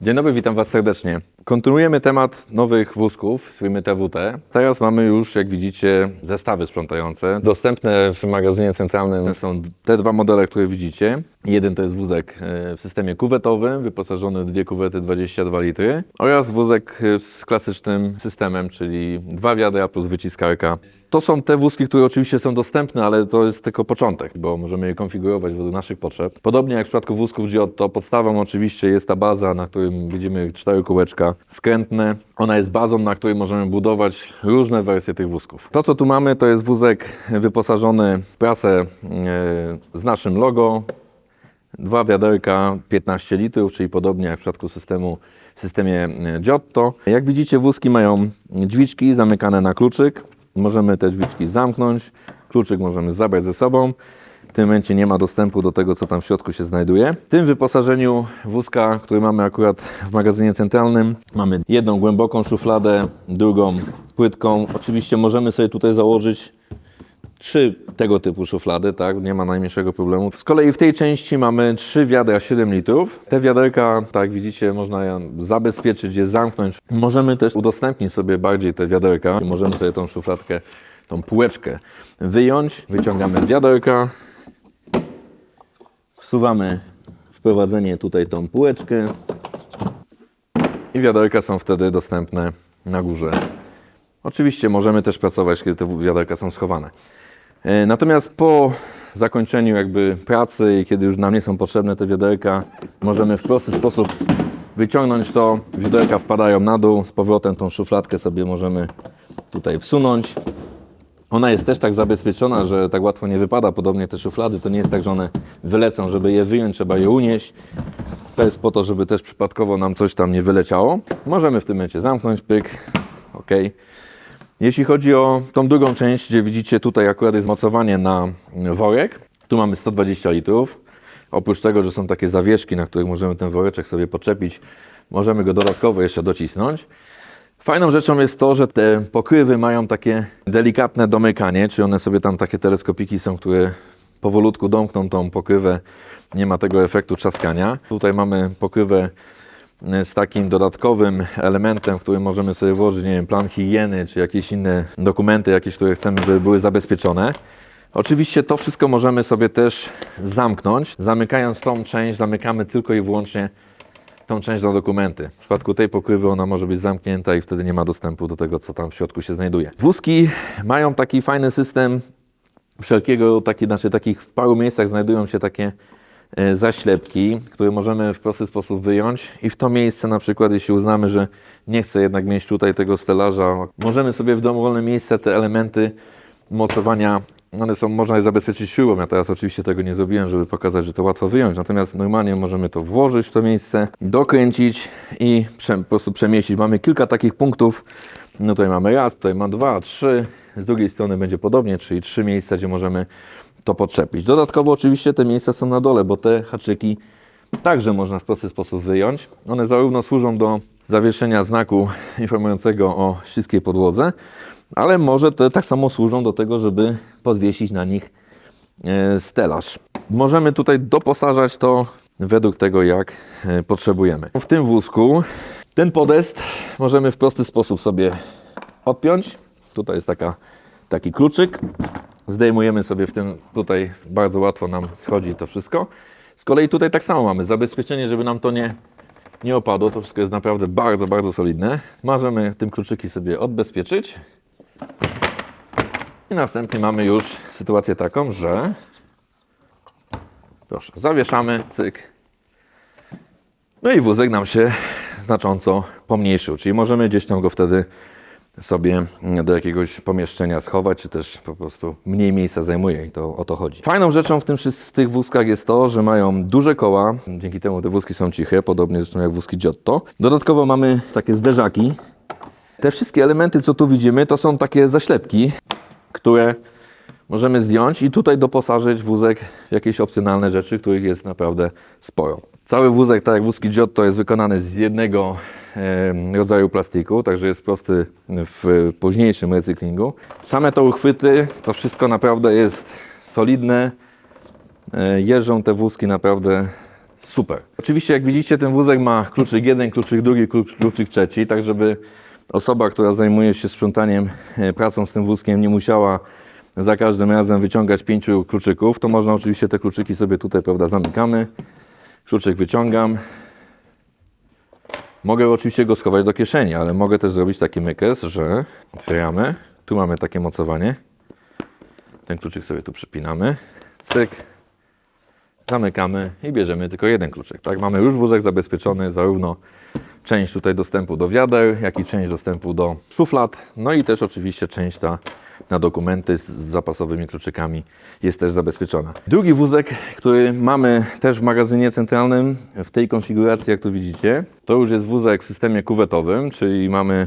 Dzień dobry, witam Was serdecznie. Kontynuujemy temat nowych wózków firmy TWT. Teraz mamy już, jak widzicie, zestawy sprzątające. Dostępne w magazynie centralnym są te dwa modele, które widzicie. Jeden to jest wózek e, w systemie kuwetowym, wyposażony w dwie kuwety 22 litry oraz wózek e, z klasycznym systemem, czyli dwa wiadra plus wyciskarka. To są te wózki, które oczywiście są dostępne, ale to jest tylko początek, bo możemy je konfigurować według naszych potrzeb. Podobnie jak w przypadku wózków Giotto, podstawą oczywiście jest ta baza, na którym widzimy cztery kółeczka skrętne. Ona jest bazą, na której możemy budować różne wersje tych wózków. To, co tu mamy, to jest wózek wyposażony w prasę e, z naszym logo, dwa wiaderka 15 litrów, czyli podobnie jak w przypadku systemu, systemie e, Giotto. Jak widzicie, wózki mają drzwiczki zamykane na kluczyk. Możemy te drzwiczki zamknąć, kluczyk możemy zabrać ze sobą. W tym momencie nie ma dostępu do tego, co tam w środku się znajduje. W tym wyposażeniu wózka, który mamy akurat w magazynie centralnym, mamy jedną głęboką szufladę, drugą płytką. Oczywiście możemy sobie tutaj założyć trzy tego typu szuflady, tak, nie ma najmniejszego problemu. Z kolei w tej części mamy trzy wiadra 7 litrów. Te wiaderka, tak widzicie, można je zabezpieczyć, je zamknąć. Możemy też udostępnić sobie bardziej te wiaderka. Możemy sobie tą szufladkę, tą półeczkę wyjąć. Wyciągamy wiaderka, wsuwamy wprowadzenie tutaj tą półeczkę i wiaderka są wtedy dostępne na górze. Oczywiście możemy też pracować, kiedy te wiaderka są schowane. E, Natomiast po zakończeniu jakby pracy i kiedy już nam nie są potrzebne te wiaderka, możemy w prosty sposób wyciągnąć to. Wiaderka wpadają na dół, z powrotem tą szufladkę sobie możemy tutaj wsunąć. Ona jest też tak zabezpieczona, że tak łatwo nie wypada. Podobnie te szuflady, to nie jest tak, że one wylecą. Żeby je wyjąć, trzeba je unieść. To jest po to, żeby też przypadkowo nam coś tam nie wyleciało. Możemy w tym momencie zamknąć, pyk, ok. Jeśli chodzi o tą drugą część, gdzie widzicie tutaj akurat jest mocowanie na worek, tu mamy 120 litrów. Oprócz tego, że są takie zawieszki, na których możemy ten woreczek sobie podczepić, możemy go dodatkowo jeszcze docisnąć. Fajną rzeczą jest to, że te pokrywy mają takie delikatne domykanie, czyli one sobie tam takie teleskopiki są, które powolutku domkną tą pokrywę, nie ma tego efektu trzaskania. Tutaj mamy pokrywę z takim dodatkowym elementem, w którym możemy sobie włożyć, nie wiem, plan higieny, czy jakieś inne dokumenty, jakieś, które chcemy, żeby były zabezpieczone. Oczywiście to wszystko możemy sobie też zamknąć. Zamykając tą część, zamykamy tylko i wyłącznie tą część na dokumenty. W przypadku tej pokrywy ona może być zamknięta i wtedy nie ma dostępu do tego, co tam w środku się znajduje. Wózki mają taki fajny system wszelkiego, taki, znaczy takich w paru miejscach znajdują się takie zaślepki, które możemy w prosty sposób wyjąć i w to miejsce na przykład, jeśli uznamy, że nie chcę jednak mieć tutaj tego stelaża, możemy sobie w dowolne miejsce te elementy mocowania, one są, można je zabezpieczyć siłą. Ja teraz oczywiście tego nie zrobiłem, żeby pokazać, że to łatwo wyjąć, natomiast normalnie możemy to włożyć w to miejsce, dokręcić i po prostu przemieścić. Mamy kilka takich punktów, no tutaj mamy raz, tutaj ma dwa, trzy, z drugiej strony będzie podobnie, czyli trzy miejsca, gdzie możemy to podczepić. Dodatkowo oczywiście te miejsca są na dole, bo te haczyki także można w prosty sposób wyjąć. One zarówno służą do zawieszenia znaku informującego o śliskiej podłodze, ale może te tak samo służą do tego, żeby podwiesić na nich e, stelaż. Możemy tutaj doposażać to według tego, jak e, potrzebujemy. W tym wózku ten podest możemy w prosty sposób sobie odpiąć. Tutaj jest taka, taki kluczyk. Zdejmujemy sobie w tym, tutaj bardzo łatwo nam schodzi to wszystko. Z kolei tutaj tak samo mamy zabezpieczenie, żeby nam to nie, nie opadło. To wszystko jest naprawdę bardzo, bardzo solidne. Możemy tym kluczyki sobie odbezpieczyć. I następnie mamy już sytuację taką, że proszę, zawieszamy, cyk. No i wózek nam się znacząco pomniejszył, czyli możemy gdzieś tam go wtedy sobie do jakiegoś pomieszczenia schować, czy też po prostu mniej miejsca zajmuje i to o to chodzi. Fajną rzeczą w, tym, w tych wózkach jest to, że mają duże koła, dzięki temu te wózki są ciche, podobnie zresztą jak wózki Giotto. Dodatkowo mamy takie zderzaki. Te wszystkie elementy, co tu widzimy, to są takie zaślepki, które możemy zdjąć i tutaj doposażyć wózek w jakieś opcjonalne rzeczy, których jest naprawdę sporo. Cały wózek, tak jak wózki Giotto, jest wykonany z jednego rodzaju plastiku, także jest prosty w późniejszym recyklingu. Same to uchwyty, to wszystko naprawdę jest solidne. E, jeżdżą te wózki naprawdę super. Oczywiście jak widzicie ten wózek ma kluczyk jeden, kluczyk drugi, klu- kluczyk trzeci, tak żeby osoba, która zajmuje się sprzątaniem, e, pracą z tym wózkiem nie musiała za każdym razem wyciągać pięciu kluczyków, to można oczywiście te kluczyki sobie tutaj, prawda, zamykamy. Kluczyk wyciągam. Mogę oczywiście go schować do kieszeni, ale mogę też zrobić taki mykes, że otwieramy. Tu mamy takie mocowanie. Ten kluczyk sobie tu przypinamy. Cyk. Zamykamy i bierzemy tylko jeden kluczyk. Tak, mamy już wózek zabezpieczony, zarówno część tutaj dostępu do wiader, jak i część dostępu do szuflad. No i też oczywiście część ta na dokumenty z zapasowymi kluczykami jest też zabezpieczona. Drugi wózek, który mamy też w magazynie centralnym w tej konfiguracji, jak tu widzicie, to już jest wózek w systemie kuwetowym, czyli mamy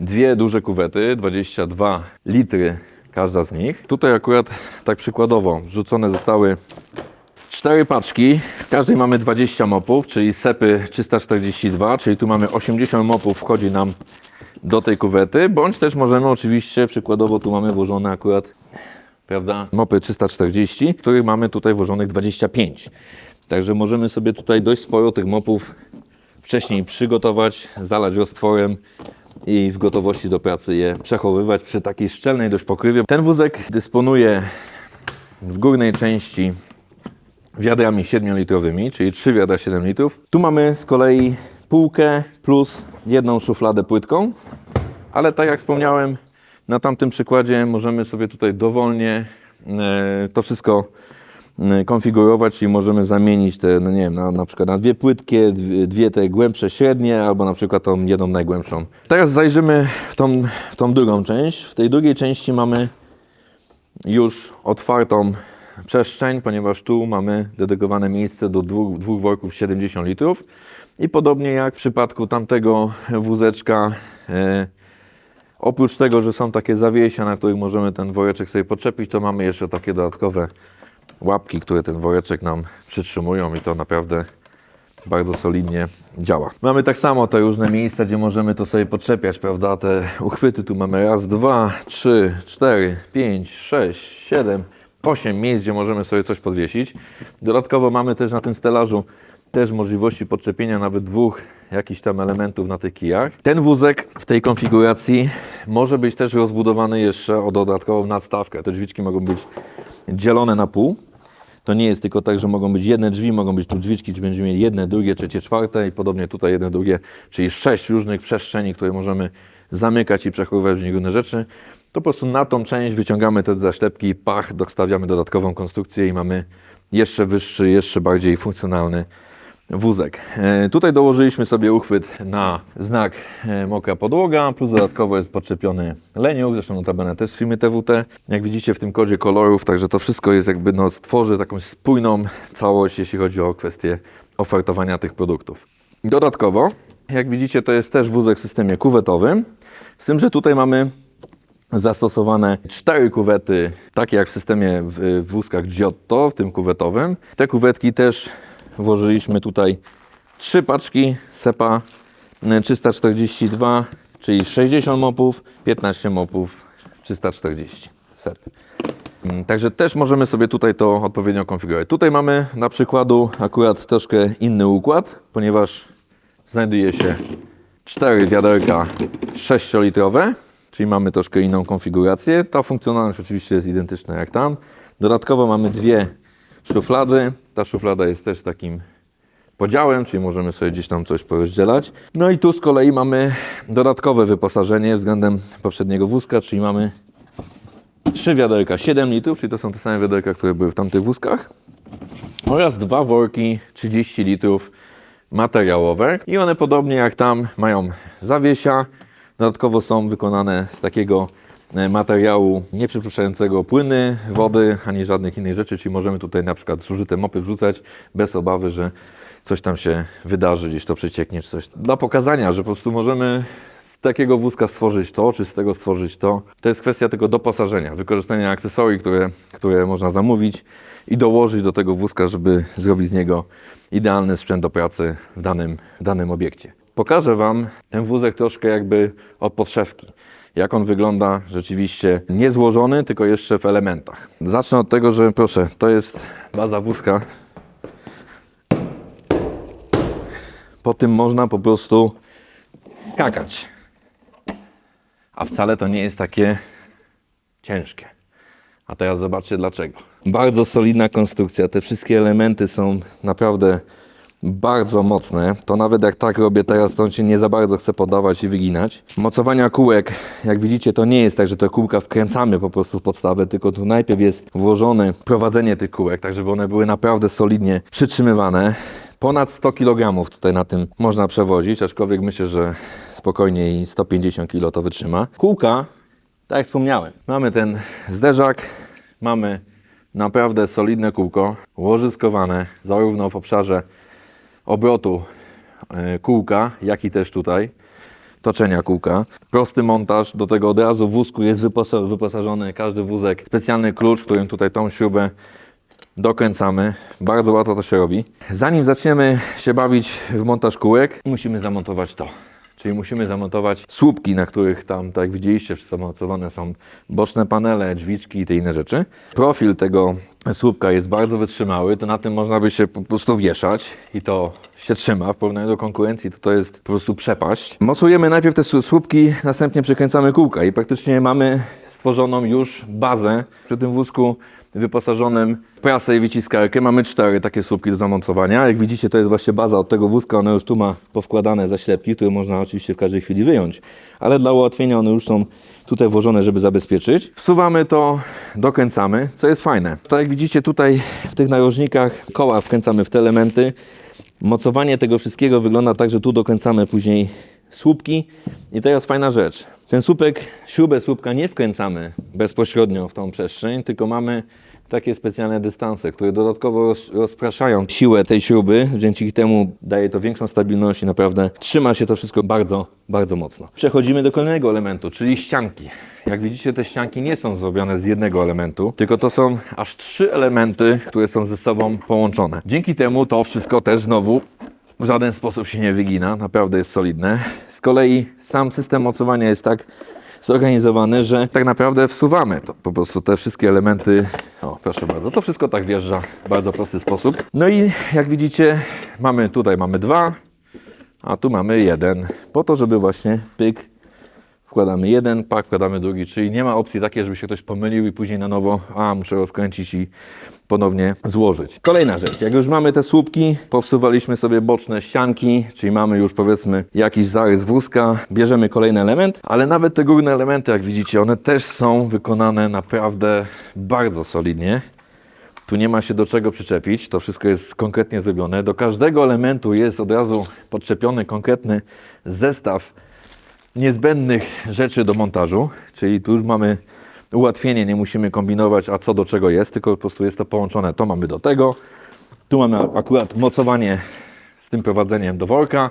dwie duże kuwety, 22 litry każda z nich. Tutaj akurat tak przykładowo wrzucone zostały cztery paczki. W każdej mamy 20 mopów, czyli sepy 342, czyli tu mamy 80 mopów wchodzi nam do tej kuwety, bądź też możemy oczywiście, przykładowo tu mamy włożone akurat, prawda, mopy 340, których mamy tutaj włożonych 25. Także możemy sobie tutaj dość sporo tych mopów wcześniej przygotować, zalać roztworem i w gotowości do pracy je przechowywać przy takiej szczelnej dość pokrywie. Ten wózek dysponuje w górnej części wiadrami 7-litrowymi, czyli 3 wiadra 7 litrów. Tu mamy z kolei półkę plus jedną szufladę płytką, ale tak jak wspomniałem, na tamtym przykładzie możemy sobie tutaj dowolnie e, to wszystko e, konfigurować, czyli możemy zamienić te, no nie wiem, na, na przykład na dwie płytkie, dwie, dwie te głębsze średnie, albo na przykład tą jedną najgłębszą. Teraz zajrzymy w tą, w tą drugą część. W tej drugiej części mamy już otwartą przestrzeń, ponieważ tu mamy dedykowane miejsce do dwóch, dwóch worków 70 litrów. I podobnie jak w przypadku tamtego wózeczka, e, oprócz tego, że są takie zawiesia, na których możemy ten woreczek sobie podczepić, to mamy jeszcze takie dodatkowe łapki, które ten woreczek nam przytrzymują i to naprawdę bardzo solidnie działa. Mamy tak samo te różne miejsca, gdzie możemy to sobie podczepiać, prawda? Te uchwyty tu mamy raz, dwa, trzy, cztery, pięć, sześć, siedem, osiem miejsc, gdzie możemy sobie coś podwiesić. Dodatkowo mamy też na tym stelażu też możliwości podczepienia nawet dwóch jakichś tam elementów na tych kijach. Ten wózek w tej konfiguracji może być też rozbudowany jeszcze o dodatkową nadstawkę. Te drzwiczki mogą być dzielone na pół. To nie jest tylko tak, że mogą być jedne drzwi, mogą być tu drzwiczki, czy będziemy mieli jedne, drugie, trzecie, czwarte i podobnie tutaj jedne, drugie, czyli sześć różnych przestrzeni, które możemy zamykać i przechowywać w nich różne rzeczy. To po prostu na tą część wyciągamy te zaszczepki, pach, dostawiamy dodatkową konstrukcję i mamy jeszcze wyższy, jeszcze bardziej funkcjonalny wózek. E, tutaj dołożyliśmy sobie uchwyt na znak e, mokra podłoga, plus dodatkowo jest podczepiony leniuk, zresztą notabene też z firmy TWT. Jak widzicie w tym kodzie kolorów, także to wszystko jest jakby, no, stworzy taką spójną całość, jeśli chodzi o kwestię ofertowania tych produktów. Dodatkowo, jak widzicie, to jest też wózek w systemie kuwetowym, z tym, że tutaj mamy zastosowane cztery kuwety, takie jak w systemie w, w wózkach Giotto, w tym kuwetowym. Te kuwetki też włożyliśmy tutaj trzy paczki SEPA y, 342, czyli 60 mopów, 15 mopów 340 SEP. Mm, Także też możemy sobie tutaj to odpowiednio konfigurować. Tutaj mamy na przykładu akurat troszkę inny układ, ponieważ znajduje się cztery wiaderka 6-litrowe, czyli mamy troszkę inną konfigurację. Ta funkcjonalność oczywiście jest identyczna jak tam. Dodatkowo mamy dwie szuflady. Ta szuflada jest też takim podziałem, czyli możemy sobie gdzieś tam coś porozdzielać. No i tu z kolei mamy dodatkowe wyposażenie względem poprzedniego wózka, czyli mamy trzy wiaderka 7 litrów, czyli to są te same wiaderka, które były w tamtych wózkach oraz dwa worki 30 litrów materiałowe i one podobnie jak tam mają zawiesia, dodatkowo są wykonane z takiego e, materiału nieprzepuszczającego płyny, wody, ani żadnych innych rzeczy, czyli możemy tutaj na przykład zużyte mopy wrzucać bez obawy, że coś tam się wydarzy, gdzieś to przecieknie czy coś. Dla pokazania, że po prostu możemy z takiego wózka stworzyć to, czy z tego stworzyć to. To jest kwestia tego doposażenia, wykorzystania akcesorii, które, które można zamówić i dołożyć do tego wózka, żeby zrobić z niego idealny sprzęt do pracy w danym, w danym obiekcie. Pokażę Wam ten wózek troszkę jakby od podszewki. Jak on wygląda rzeczywiście nie złożony, tylko jeszcze w elementach. Zacznę od tego, że proszę, to jest baza wózka. po tym można po prostu skakać. A wcale to nie jest takie ciężkie. A teraz zobaczcie dlaczego. Bardzo solidna konstrukcja. Te wszystkie elementy są naprawdę bardzo mocne. To nawet jak tak robię teraz, to on się nie za bardzo chce podawać i wyginać. Mocowania kółek, jak widzicie, to nie jest tak, że te kółka wkręcamy po prostu w podstawę, tylko tu najpierw jest włożone prowadzenie tych kółek, tak żeby one były naprawdę solidnie przytrzymywane. Ponad 100 kg tutaj na tym można przewozić, aczkolwiek myślę, że spokojnie i 150 kg to wytrzyma. Kółka, tak jak wspomniałem, mamy ten zderzak, mamy naprawdę solidne kółko, łożyskowane zarówno w obszarze obrotu e, kółka, jak i też tutaj toczenia kółka. Prosty montaż, do tego od razu w wózku jest wyposa- wyposażony każdy wózek, specjalny klucz, którym tutaj tą śrubę dokręcamy. Bardzo łatwo to się robi. Zanim zaczniemy się bawić w montaż kółek, musimy zamontować to. Czyli musimy zamontować słupki, na których tam, tak jak widzieliście, zamontowane są boczne panele, drzwiczki i te inne rzeczy. Profil tego słupka jest bardzo wytrzymały, to na tym można by się po prostu wieszać i to się trzyma. W porównaniu do konkurencji to to jest po prostu przepaść. Mocujemy najpierw te słu- słupki, następnie przykręcamy kółka i praktycznie mamy stworzoną już bazę przy tym wózku wyposażonym w prasę i wyciskarkę. Mamy cztery takie słupki do zamontowania. Jak widzicie, to jest właśnie baza od tego wózka. One już tu ma powkładane zaślepki, które można oczywiście w każdej chwili wyjąć. Ale dla ułatwienia one już są tutaj włożone, żeby zabezpieczyć. Wsuwamy to, dokręcamy, co jest fajne. Tak jak widzicie tutaj w tych narożnikach koła wkręcamy w te elementy. Mocowanie tego wszystkiego wygląda tak, że tu dokręcamy później słupki. I teraz fajna rzecz. Ten słupek, śrubę słupka nie wkręcamy bezpośrednio w tą przestrzeń, tylko mamy takie specjalne dystanse, które dodatkowo roz, rozpraszają siłę tej śruby. Dzięki temu daje to większą stabilność i naprawdę trzyma się to wszystko bardzo, bardzo mocno. Przechodzimy do kolejnego elementu, czyli ścianki. Jak widzicie, te ścianki nie są zrobione z jednego elementu, tylko to są aż trzy elementy, które są ze sobą połączone. Dzięki temu to wszystko też znowu w żaden sposób się nie wygina, naprawdę jest solidne. Z kolei sam system mocowania jest tak zorganizowany, że tak naprawdę wsuwamy to po prostu te wszystkie elementy. O, proszę bardzo, to wszystko tak wjeżdża w bardzo prosty sposób. No i jak widzicie, mamy tutaj mamy dwa, a tu mamy jeden, po to, żeby właśnie pyk wkładamy jeden, pak wkładamy drugi, czyli nie ma opcji takiej, żeby się ktoś pomylił i później na nowo, a muszę rozkręcić i ponownie złożyć. Kolejna rzecz, jak już mamy te słupki, powsuwaliśmy sobie boczne ścianki, czyli mamy już powiedzmy jakiś zarys wózka, bierzemy kolejny element, ale nawet te górne elementy, jak widzicie, one też są wykonane naprawdę bardzo solidnie. Tu nie ma się do czego przyczepić, to wszystko jest konkretnie zrobione. Do każdego elementu jest od razu podczepiony konkretny zestaw niezbędnych rzeczy do montażu, czyli tu już mamy ułatwienie, nie musimy kombinować, a co do czego jest, tylko po prostu jest to połączone. To mamy do tego, tu mamy akurat mocowanie z tym prowadzeniem do worka,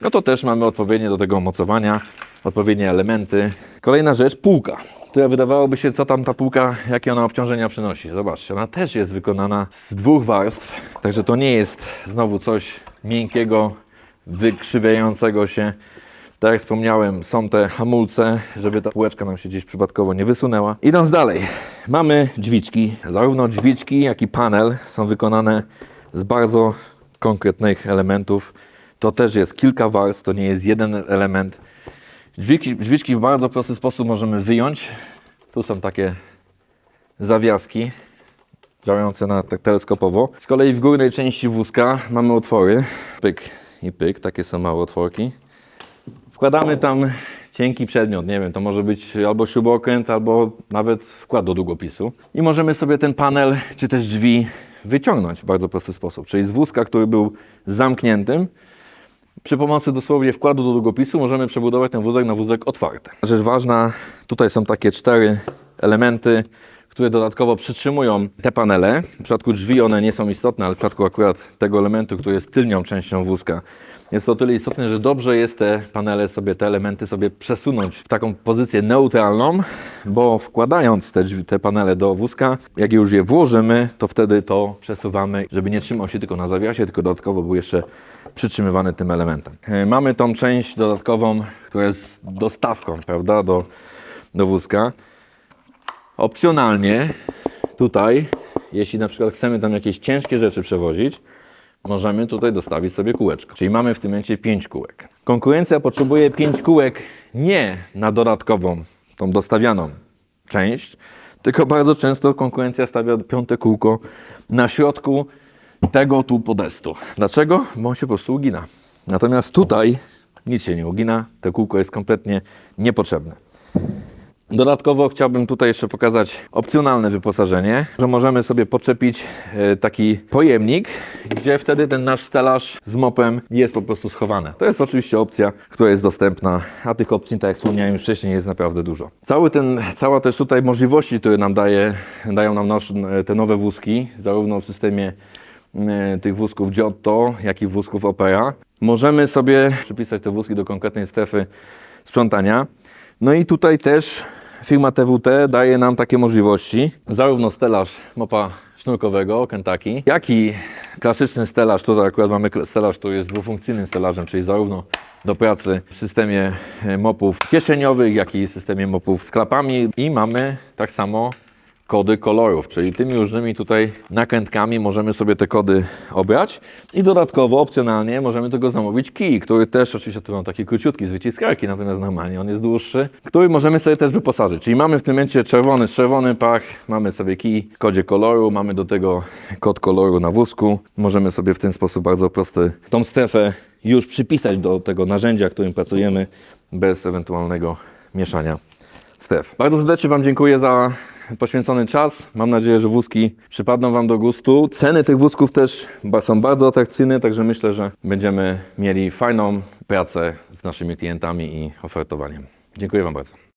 no to też mamy odpowiednie do tego mocowania, odpowiednie elementy. Kolejna rzecz, półka, która wydawałoby się, co tam ta półka, jakie ona obciążenia przynosi. Zobaczcie, ona też jest wykonana z dwóch warstw, także to nie jest znowu coś miękkiego, wykrzywiającego się. Tak jak wspomniałem, są te hamulce, żeby ta półeczka nam się gdzieś przypadkowo nie wysunęła. Idąc dalej, mamy drzwiczki. Zarówno drzwiczki, jak i panel są wykonane z bardzo konkretnych elementów. To też jest kilka warstw, to nie jest jeden element. Drzwiczki, drzwiczki w bardzo prosty sposób możemy wyjąć. Tu są takie zawiaski działające na tak teleskopowo. Z kolei w górnej części wózka mamy otwory. Pyk i pyk, takie są małe otworki. Wkładamy tam cienki przedmiot, nie wiem, to może być albo śrubokręt, albo nawet wkład do długopisu. I możemy sobie ten panel, czy też drzwi wyciągnąć w bardzo prosty sposób. Czyli z wózka, który był zamkniętym, przy pomocy dosłownie wkładu do długopisu możemy przebudować ten wózek na wózek otwarty. Rzecz ważna, tutaj są takie cztery elementy, które dodatkowo przytrzymują te panele. W przypadku drzwi one nie są istotne, ale w przypadku akurat tego elementu, który jest tylnią częścią wózka, jest to o tyle istotne, że dobrze jest te panele sobie, te elementy sobie przesunąć w taką pozycję neutralną, bo wkładając te, drzwi, te panele do wózka, jak już je włożymy, to wtedy to przesuwamy, żeby nie trzymał się tylko na zawiasie, tylko dodatkowo był jeszcze przytrzymywany tym elementem. E, Mamy tą część dodatkową, która jest dostawką, prawda, do, do wózka. Opcjonalnie tutaj, jeśli na przykład chcemy tam jakieś ciężkie rzeczy przewozić, możemy tutaj dostawić sobie kółeczko. Czyli mamy w tym momencie 5 kółek. Konkurencja potrzebuje 5 kółek nie na dodatkową, tą dostawianą część, tylko bardzo często konkurencja stawia piąte kółko na środku tego tu podestu. Dlaczego? Bo on się po prostu ugina. Natomiast tutaj nic się nie ugina, to kółko jest kompletnie niepotrzebne. Dodatkowo chciałbym tutaj jeszcze pokazać opcjonalne wyposażenie, że możemy sobie podczepić e, taki pojemnik, gdzie wtedy ten nasz stelaż z mopem jest po prostu schowany. To jest oczywiście opcja, która jest dostępna, a tych opcji, tak jak wspomniałem wcześniej, jest naprawdę dużo. Cały ten, cała też tutaj możliwości, które nam daje, dają nam nasz, te nowe wózki, zarówno w systemie e, tych wózków Giotto, jak i wózków Opera. Możemy sobie przypisać te wózki do konkretnej strefy sprzątania. No i tutaj też firma TWT daje nam takie możliwości. Zarówno stelaż mopa sznurkowego Kentucky, jak i klasyczny stelaż. Tutaj akurat mamy stelaż, który jest dwufunkcyjnym stelażem, czyli zarówno do pracy w systemie e, mopów kieszeniowych, jak i w systemie mopów z klapami. I mamy tak samo kody kolorów, czyli tymi różnymi tutaj nakrętkami możemy sobie te kody obrać i dodatkowo, opcjonalnie możemy tego zamówić kij, który też oczywiście tu mam taki króciutki z wyciskarki, natomiast normalnie on jest dłuższy, który możemy sobie też wyposażyć. Czyli mamy w tym momencie czerwony z czerwonym pach, mamy sobie kij w kodzie koloru, mamy do tego kod koloru na wózku. Możemy sobie w ten sposób bardzo prosty tą strefę już przypisać do tego narzędzia, którym pracujemy bez ewentualnego mieszania stref. Bardzo serdecznie Wam dziękuję za poświęcony czas. Mam nadzieję, że wózki przypadną Wam do gustu. Ceny tych wózków też są bardzo atrakcyjne, także myślę, że będziemy mieli fajną pracę z naszymi klientami i ofertowaniem. Dziękuję Wam bardzo.